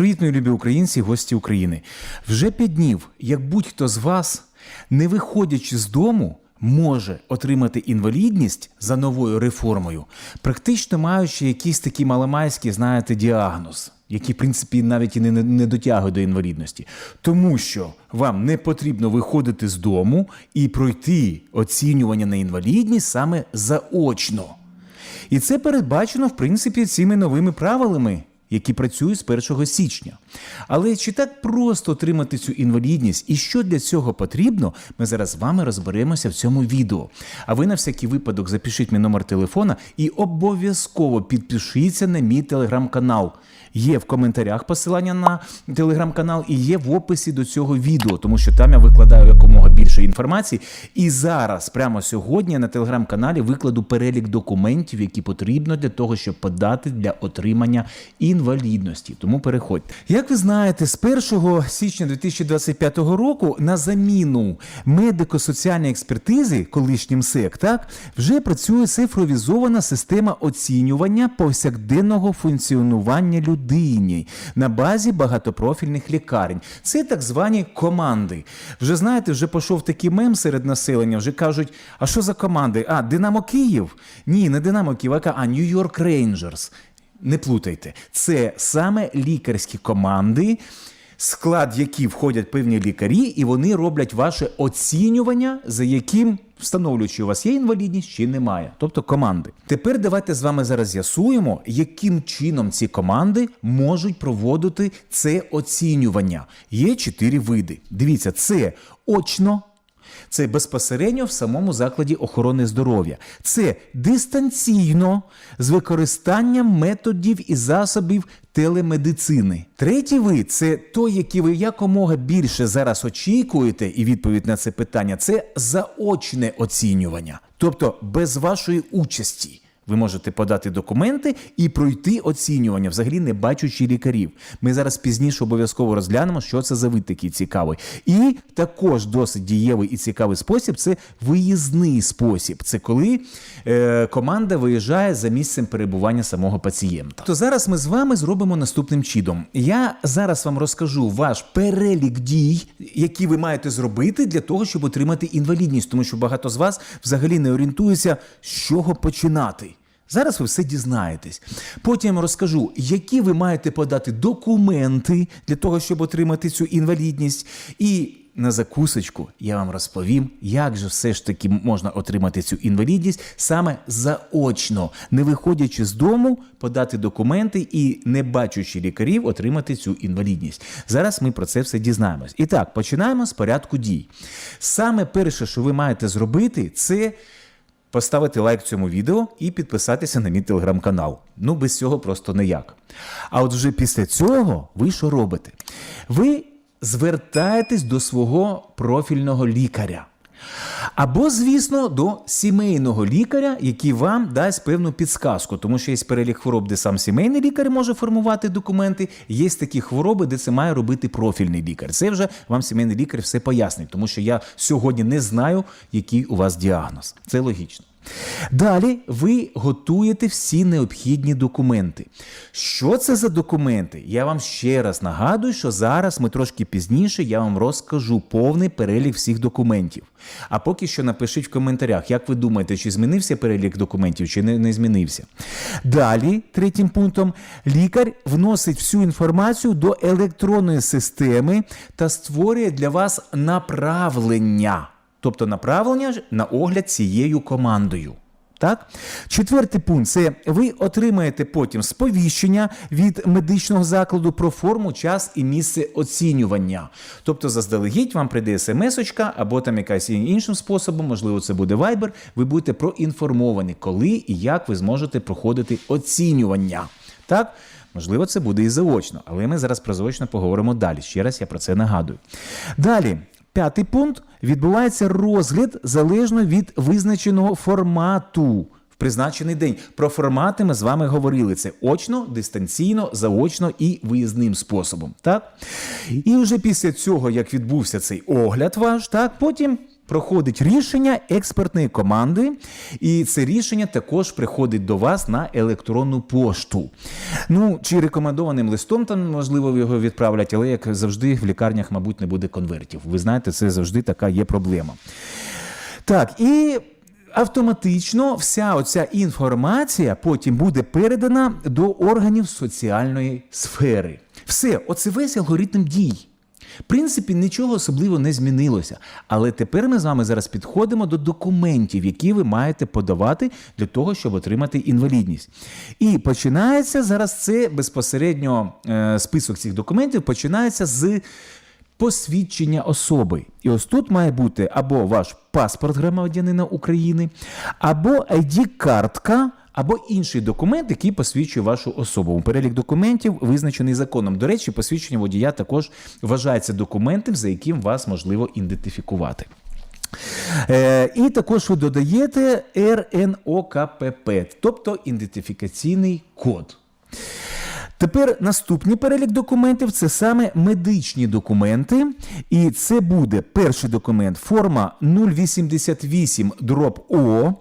Привіт, мої любі українці, гості України. Вже п'ять днів, як будь-хто з вас, не виходячи з дому, може отримати інвалідність за новою реформою, практично маючи якийсь такий маломайський, знаєте, діагноз, який, в принципі, навіть і не, не дотягує до інвалідності. Тому що вам не потрібно виходити з дому і пройти оцінювання на інвалідність саме заочно. І це передбачено, в принципі, цими новими правилами, які працюють з 1 січня. Але чи так просто отримати цю інвалідність і що для цього потрібно, ми зараз з вами розберемося в цьому відео. А ви на всякий випадок запишіть мій номер телефона і обов'язково підпишіться на мій телеграм-канал. Є в коментарях посилання на телеграм-канал і є в описі до цього відео, тому що там я викладаю якомога більше інформації. І зараз, прямо сьогодні, на телеграм-каналі викладу перелік документів, які потрібно для того, щоб подати для отримання інвалідності. Тому переходьте. Як ви знаєте, з 1 січня 2025 року на заміну медико-соціальної експертизи, колишнім СЕК, так вже працює цифровізована система оцінювання повсякденного функціонування людині на базі багатопрофільних лікарень. Це так звані команди. Вже знаєте, вже пішов такий мем серед населення. Вже кажуть, а що за команди? А, Динамо Київ? Ні, не Динамо Київ, а Нью-Йорк Рейнджерс. Не плутайте, це саме лікарські команди, склад які входять певні лікарі, і вони роблять ваше оцінювання, за яким встановлюють, чи у вас є інвалідність чи немає. Тобто команди. Тепер давайте з вами зараз з'ясуємо, яким чином ці команди можуть проводити це оцінювання. Є чотири види. Дивіться, це очно. Це безпосередньо в самому закладі охорони здоров'я. Це дистанційно з використанням методів і засобів телемедицини. Третій вид це той, який ви якомога більше зараз очікуєте, і відповідь на це питання це заочне оцінювання, тобто без вашої участі. Ви можете подати документи і пройти оцінювання, взагалі не бачучи лікарів. Ми зараз пізніше обов'язково розглянемо, що це за вид такий цікавий. І також досить дієвий і цікавий спосіб це виїзний спосіб. Це коли е, команда виїжджає за місцем перебування самого пацієнта. То зараз ми з вами зробимо наступним чином. Я зараз вам розкажу ваш перелік дій, які ви маєте зробити для того, щоб отримати інвалідність, тому що багато з вас взагалі не орієнтуються, з чого починати. Зараз ви все дізнаєтесь. Потім розкажу, які ви маєте подати документи для того, щоб отримати цю інвалідність. І на закусочку я вам розповім, як же все ж таки можна отримати цю інвалідність саме заочно, не виходячи з дому, подати документи і, не бачучи лікарів, отримати цю інвалідність. Зараз ми про це все дізнаємось. І так, починаємо з порядку дій. Саме перше, що ви маєте зробити, це поставити лайк цьому відео і підписатися на мій телеграм-канал. Ну, без цього просто ніяк. А от вже після цього ви що робите? Ви звертаєтесь до свого профільного лікаря. Або, звісно, до сімейного лікаря, який вам дасть певну підсказку, тому що є перелік хвороб, де сам сімейний лікар може формувати документи. Є такі хвороби, де це має робити профільний лікар. Це вже вам сімейний лікар все пояснить, тому що я сьогодні не знаю, який у вас діагноз. Це логічно. Далі ви готуєте всі необхідні документи. Що це за документи? Я вам ще раз нагадую, що зараз ми трошки пізніше я вам розкажу повний перелік всіх документів. А поки що напишіть в коментарях, як ви думаєте, чи змінився перелік документів, чи не, не змінився. Далі, третім пунктом, лікар вносить всю інформацію до електронної системи та створює для вас направлення. Тобто направлення на огляд цією командою. Так? Четвертий пункт це ви отримаєте потім сповіщення від медичного закладу про форму, час і місце оцінювання. Тобто, заздалегідь вам прийде смс-очка або там якась іншим способом, можливо, це буде Viber, ви будете проінформовані, коли і як ви зможете проходити оцінювання. Так? Можливо, це буде і заочно, але ми зараз про заочно поговоримо далі. Ще раз я про це нагадую. Далі. П'ятий пункт відбувається розгляд залежно від визначеного формату в призначений день. Про формати ми з вами говорили: це очно, дистанційно, заочно і виїзним способом. Так? І вже після цього, як відбувся цей огляд ваш, так, потім проходить рішення експертної команди, і це рішення також приходить до вас на електронну пошту. Ну, чи рекомендованим листом там, можливо, його відправлять, але як завжди в лікарнях, мабуть, не буде конвертів. Ви знаєте, це завжди така є проблема. Так, і автоматично вся оця інформація потім буде передана до органів соціальної сфери. Все, оце весь алгоритм дій. В принципі, нічого особливо не змінилося. Але тепер ми з вами зараз підходимо до документів, які ви маєте подавати для того, щоб отримати інвалідність. І починається зараз це безпосередньо е, список цих документів починається з посвідчення особи. І ось тут має бути або ваш паспорт громадянина України, або ID-картка. Або інший документ, який посвідчує вашу особу. Перелік документів визначений законом. До речі, посвідчення водія також вважається документом, за яким вас можливо ідентифікувати. Е, і також ви додаєте РНОКПП, тобто ідентифікаційний код. Тепер наступний перелік документів це саме медичні документи. І це буде перший документ, форма 088 дроб О.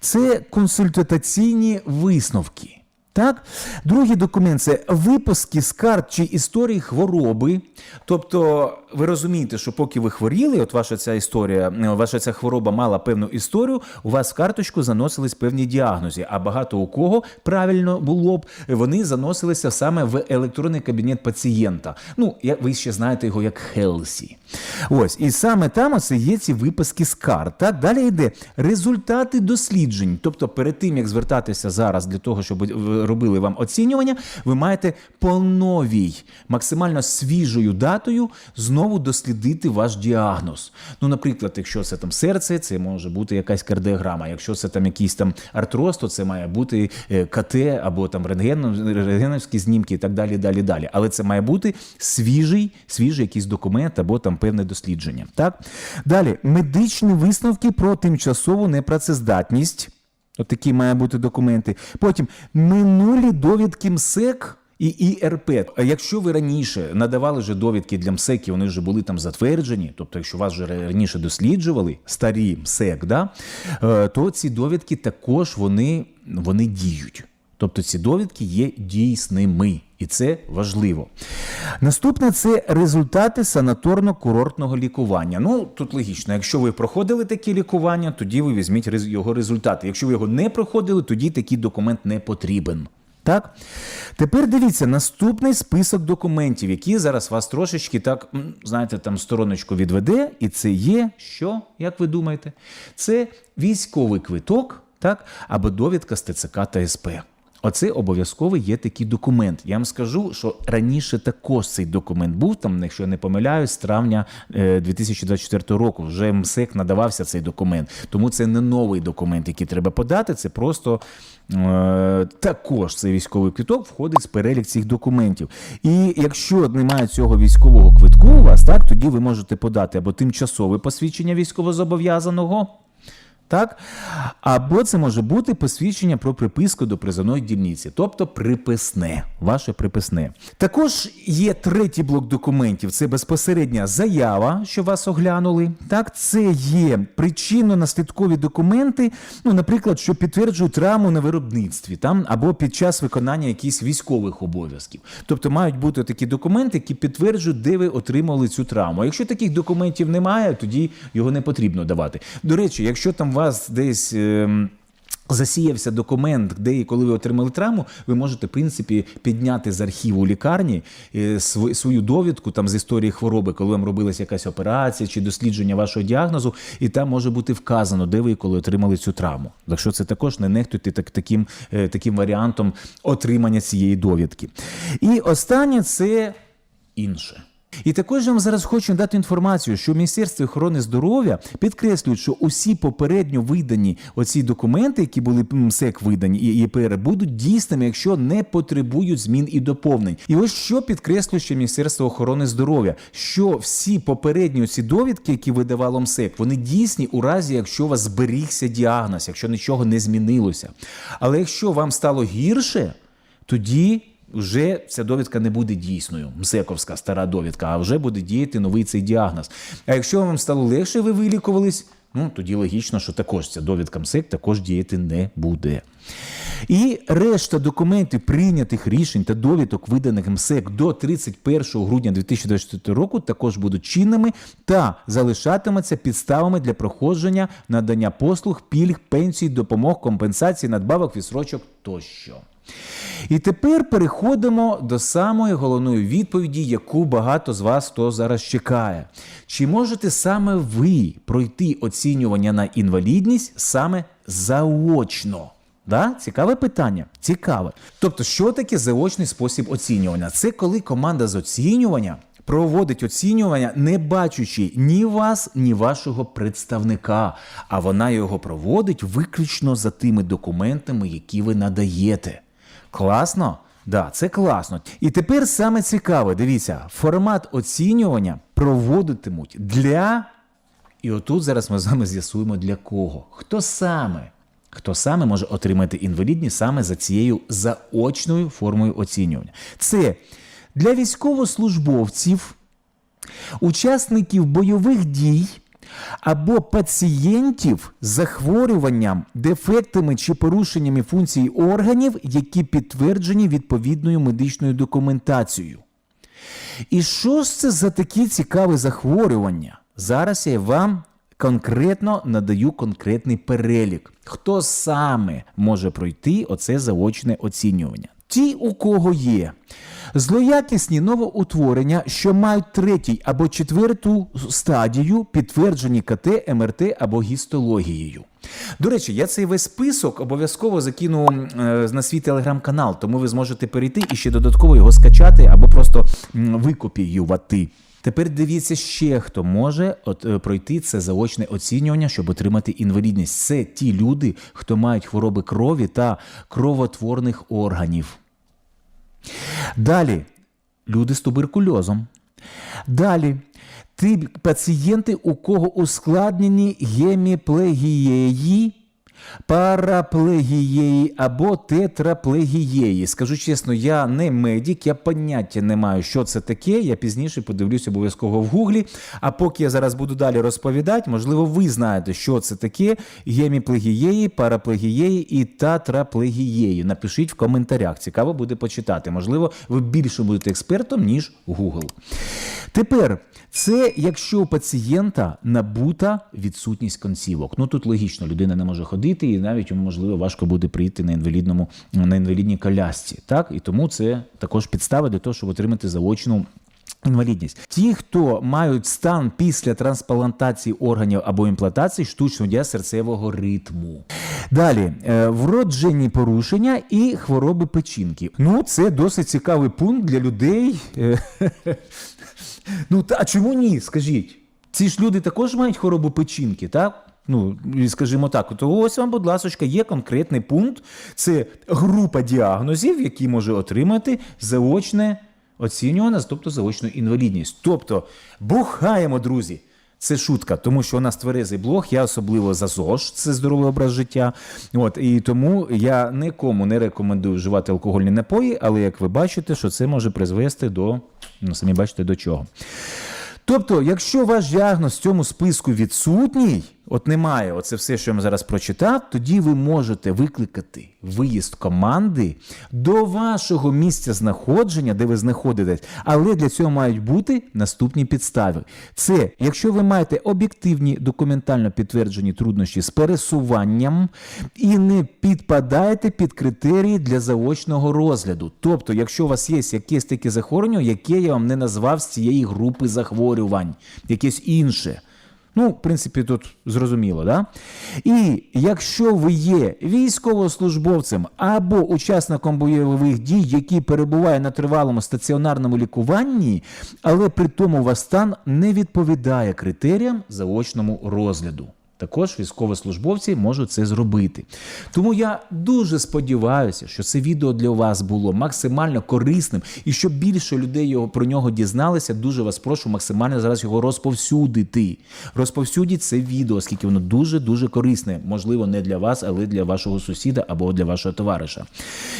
Це консультаційні висновки. Так? Другий документ це випуски з карт чи історії хвороби. Тобто, ви розумієте, що поки ви хворіли, от ваша ця історія, ваша ця хвороба мала певну історію, у вас в карточку заносились певні діагнози. А багато у кого правильно було б, вони заносилися саме в електронний кабінет пацієнта. Ну, ви ще знаєте його як Хелсі. Ось, і саме там оце є ці виписки з карт. Так? Далі йде результати досліджень. Тобто, перед тим як звертатися зараз для того, щоб робили вам оцінювання, ви маєте по новій, максимально свіжою датою знову дослідити ваш діагноз. Ну, наприклад, якщо це там серце, це може бути якась кардіограма. Якщо це там якийсь там артроз, то це має бути е, КТ або там рентген, рентгеновські знімки і так далі. далі, далі. Але це має бути свіжий, свіжий якийсь документ або там певне дослідження. Так? Далі, медичні висновки про тимчасову непрацездатність. От мають бути документи. Потім минулі довідки МСЕК. І ІРП. А якщо ви раніше надавали вже довідки для МСЕК, і вони вже були там затверджені, тобто, якщо вас вже раніше досліджували, старі МСЕК, да, е, то ці довідки також вони, вони діють. Тобто ці довідки є дійсними, і це важливо. Наступне це результати санаторно-курортного лікування. Ну тут логічно, якщо ви проходили такі лікування, тоді ви візьміть його результати. Якщо ви його не проходили, тоді такий документ не потрібен. Так, тепер дивіться наступний список документів, які зараз вас трошечки так, знаєте, там стороночку відведе, і це є що, як ви думаєте? Це військовий квиток, так, або довідка з ТЦК та СП. Оце обов'язково є такий документ. Я вам скажу, що раніше також цей документ був, там, якщо я не помиляюсь, з травня 2024 року вже МСЕК надавався цей документ. Тому це не новий документ, який треба подати. Це просто е, також цей військовий квиток входить з перелік цих документів. І якщо немає цього військового квитку у вас, так тоді ви можете подати або тимчасове посвідчення військовозобов'язаного. Так? Або це може бути посвідчення про приписку до призовної дільниці, тобто приписне, ваше приписне. Також є третій блок документів: це безпосередня заява, що вас оглянули. Так, це є причинно-наслідкові документи, ну, наприклад, що підтверджують травму на виробництві, там або під час виконання якихось військових обов'язків. Тобто мають бути такі документи, які підтверджують, де ви отримали цю травму. Якщо таких документів немає, тоді його не потрібно давати. До речі, якщо там вас десь. Е Засіявся документ, де і коли ви отримали травму, ви можете в принципі підняти з архіву лікарні е, свою довідку там з історії хвороби, коли вам робилася якась операція чи дослідження вашого діагнозу, і там може бути вказано, де ви і коли отримали цю травму. Так що це також не нехтуйте так, таким, е, таким варіантом отримання цієї довідки. І останнє це інше. І також я вам зараз хочу дати інформацію, що Міністерство охорони здоров'я підкреслюють, що усі попередньо видані оці документи, які були МСЕК видані і ЄПР, будуть дійсними, якщо не потребують змін і доповнень. І ось що підкреслює ще Міністерство охорони здоров'я, що всі попередні ці довідки, які видавало МСЕК, вони дійсні у разі, якщо у вас зберігся діагноз, якщо нічого не змінилося. Але якщо вам стало гірше, тоді вже ця довідка не буде дійсною, МСЕКовська стара довідка, а вже буде діяти новий цей діагноз. А якщо вам стало легше, ви вилікувались, ну тоді логічно, що також ця довідка МСЕК також діяти не буде. І решта документів прийнятих рішень та довідок, виданих МСЕК до 31 грудня 2024 року, також будуть чинними та залишатимуться підставами для проходження надання послуг, пільг, пенсій, допомог, компенсацій, надбавок, відсрочок тощо. І тепер переходимо до самої головної відповіді, яку багато з вас хто зараз чекає. Чи можете саме ви пройти оцінювання на інвалідність саме заочно? Да? Цікаве питання. Цікаве. Тобто, що таке заочний спосіб оцінювання? Це коли команда з оцінювання проводить оцінювання, не бачучи ні вас, ні вашого представника, а вона його проводить виключно за тими документами, які ви надаєте. Класно? Да, це класно. І тепер саме цікаве, дивіться, формат оцінювання проводитимуть для. І отут зараз ми з вами з'ясуємо для кого. Хто саме? Хто саме може отримати інвалідність саме за цією заочною формою оцінювання? Це для військовослужбовців, учасників бойових дій або пацієнтів з захворюванням, дефектами чи порушеннями функцій органів, які підтверджені відповідною медичною документацією. І що ж це за такі цікаві захворювання? Зараз я вам конкретно надаю конкретний перелік, хто саме може пройти оце заочне оцінювання. Ті, у кого є злоякісні новоутворення, що мають третій або четверту стадію, підтверджені КТ, МРТ або гістологією. До речі, я цей весь список обов'язково закину е, на свій телеграм-канал, тому ви зможете перейти і ще додатково його скачати або просто викопіювати. Тепер дивіться ще, хто може от, е, пройти це заочне оцінювання, щоб отримати інвалідність. Це ті люди, хто мають хвороби крові та кровотворних органів. Далі люди з туберкульозом. Далі ті пацієнти, у кого ускладнені геміплегієї, параплегієї або тетраплегієї. Скажу чесно, я не медик, я поняття не маю, що це таке. Я пізніше подивлюсь обов'язково в гуглі. А поки я зараз буду далі розповідати, можливо, ви знаєте, що це таке геміплегієї, параплегієї і татраплегієї. Напишіть в коментарях. Цікаво буде почитати. Можливо, ви більше будете експертом, ніж Google. Тепер. Це якщо у пацієнта набута відсутність концівок. Ну тут логічно, людина не може ходити, і навіть йому можливо важко буде прийти на інвалідному на інвалідній колясці. Так і тому це також підстава для того, щоб отримати заочну. Інвалідність. Ті, хто мають стан після трансплантації органів або імплантації штучного дія серцевого ритму. Далі е, вроджені порушення і хвороби печінки. Ну, це досить цікавий пункт для людей. е, Ну, а чому ні? Скажіть. Ці ж люди також мають хворобу печінки, так? Ну, скажімо так, то ось вам, будь ласка, є конкретний пункт. Це група діагнозів, які може отримати заочне оцінювання, тобто заочну інвалідність. Тобто, бухаємо, друзі. Це шутка, тому що у нас тверезий блог, я особливо за ЗОЖ, це здоровий образ життя. От і тому я нікому не рекомендую вживати алкогольні напої, але як ви бачите, що це може призвести до ну самі бачите до чого. Тобто, якщо ваш діагноз в цьому списку відсутній, от немає, оце все, що я вам зараз прочитав, тоді ви можете викликати виїзд команди до вашого місця знаходження, де ви знаходитесь, але для цього мають бути наступні підстави. Це якщо ви маєте об'єктивні документально підтверджені труднощі з пересуванням і не підпадаєте під критерії для заочного розгляду. Тобто, якщо у вас є якесь таке захворювання, яке я вам не назвав з цієї групи захворювань, якесь інше. Ну, в принципі, тут зрозуміло, да? І якщо ви є військовослужбовцем або учасником бойових дій, який перебуває на тривалому стаціонарному лікуванні, але при тому вас стан не відповідає критеріям заочному розгляду. Також військовослужбовці можуть це зробити. Тому я дуже сподіваюся, що це відео для вас було максимально корисним і щоб більше людей його про нього дізналися. Дуже вас прошу максимально зараз його розповсюдити. Розповсюдіть це відео, оскільки воно дуже дуже корисне. Можливо, не для вас, але для вашого сусіда або для вашого товариша.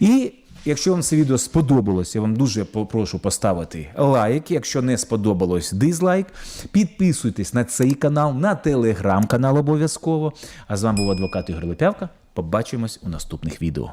І Якщо вам це відео сподобалось, я вам дуже попрошу поставити лайк. Якщо не сподобалось, дизлайк. Підписуйтесь на цей канал, на телеграм-канал обов'язково. А з вами був адвокат Ігор Лепявка. Побачимось у наступних відео.